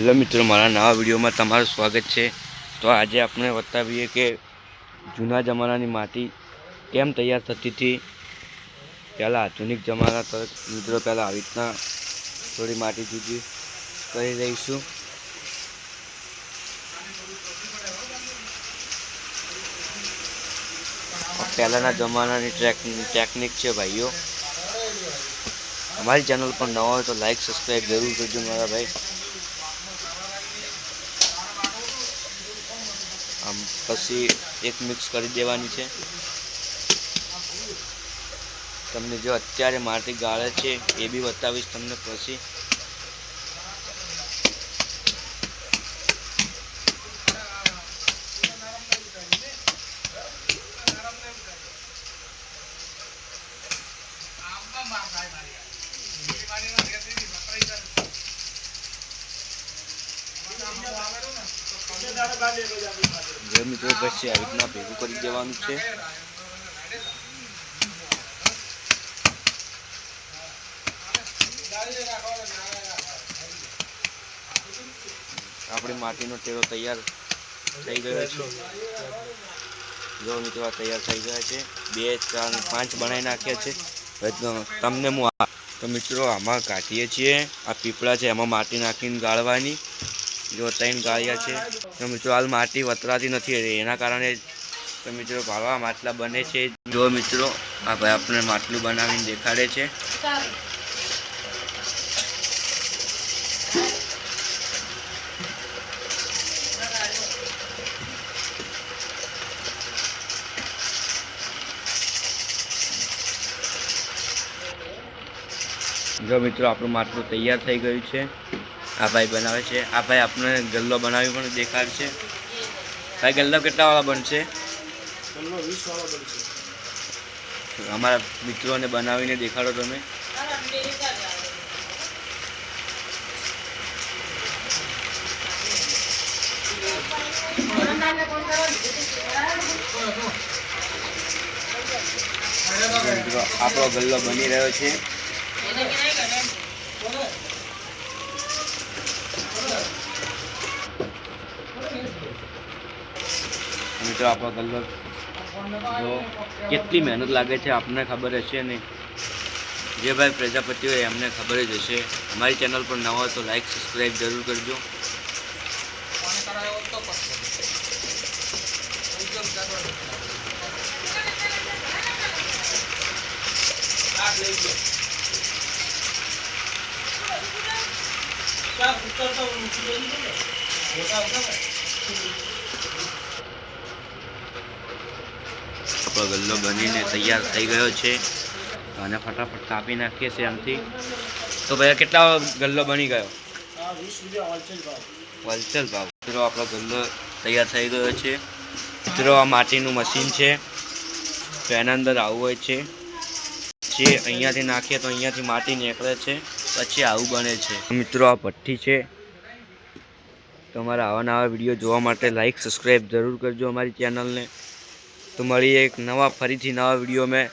Hello મિત્રો, મારા નવા વિડીયોમાં તમારું સ્વાગત છે. તો આજે આપણે બતાવીએ કે જૂના જમાનાની માટી કેમ તૈયાર થતી હતી? પહેલાં આધુનિક જમાના તરફ મિત્રો, પહેલાં આવી રીતના થોડી માટી જુદી કરી દઈશું પહેલાંના જમાનાની ટ્રેક ટેકનિક છે ભાઈઓ. અમારી ચેનલ પર નવા હોય તો લાઈક, સબસ્ક્રાઈબ જરૂર કરજો મારા ભાઈ. આમ પછી એક મિક્સ કરી દેવાની છે. તમને જો અત્યારે માટી ગાળે છે, એ બી બતાવીશ તમને પછી. જો મિત્રો પછી આવી રીતના ભેગું કરી દેવાનું છે. આપણી માટીનો ટેરો તૈયાર થઈ ગયો છે. જો મિત્રો આ તૈયાર થઈ ગયા છે. બે, ચાર, પાંચ બનાવી નાખ્યા છે. તમને હું તો મિત્રો આમાં કાઢીએ છીએ. આ પીપળા છે, એમાં માટી નાખીને ગાળવાની. જો ત્રણ ગાળિયા છે. તો મિત્રો હાલ માટી વતરાતી નથી એના કારણે તો મિત્રો ભાવા માટલા બને છે. જો મિત્રો, આ ભાઈ આપણે માટલું બનાવીને દેખાડે છે. જો મિત્રો, આપણું માટલું તૈયાર થઈ ગયું છે. આ ભાઈ બનાવે છે. આ ભાઈ આપણે ગલ્લો બનાવી પણ દેખાડશે ભાઈ ગલ્લો કેટલા વાળા બનશે. અમારા મિત્રોને બનાવીને દેખાડો તમે. મિત્રો આપણો ગલ્લો બની રહ્યો છે. મિત્રો આપણો કલર. જો કેટલી મહેનત લાગે છે આપને ખબર હશે નહીં જે ભાઈ પ્રજાપતિ હોય એમને ખબર જ હશે. અમારી ચેનલ પર નવા તો લાઈક સબસ્ક્રાઈબ જરૂર કરજો. આપણો ગલ્લો બનીને તૈયાર થઈ ગયો છે. અને ફટાફટ કાપી નાખીએ છીએ આમથી. તો ભાઈ કેટલા ગલ્લો બની ગયો? હોલસેલ ભાવ. મિત્રો, આપણો ગલ્લો તૈયાર થઈ ગયો છે. મિત્રો, આ માટીનું મશીન છે. તો એના અંદર આવું હોય છે. જે અહીંયાથી નાખીએ તો અહીંયાથી માટી નીકળે છે. પછી આવું બને છે. મિત્રો, આ ભઠ્ઠી છે. તમારા આવા નવા વીડિયો જોવા માટે લાઈક સબસ્ક્રાઈબ જરૂર કરજો અમારી ચેનલને તો મળીએ એક નવા ફરીથી નવા વીડિયો મેં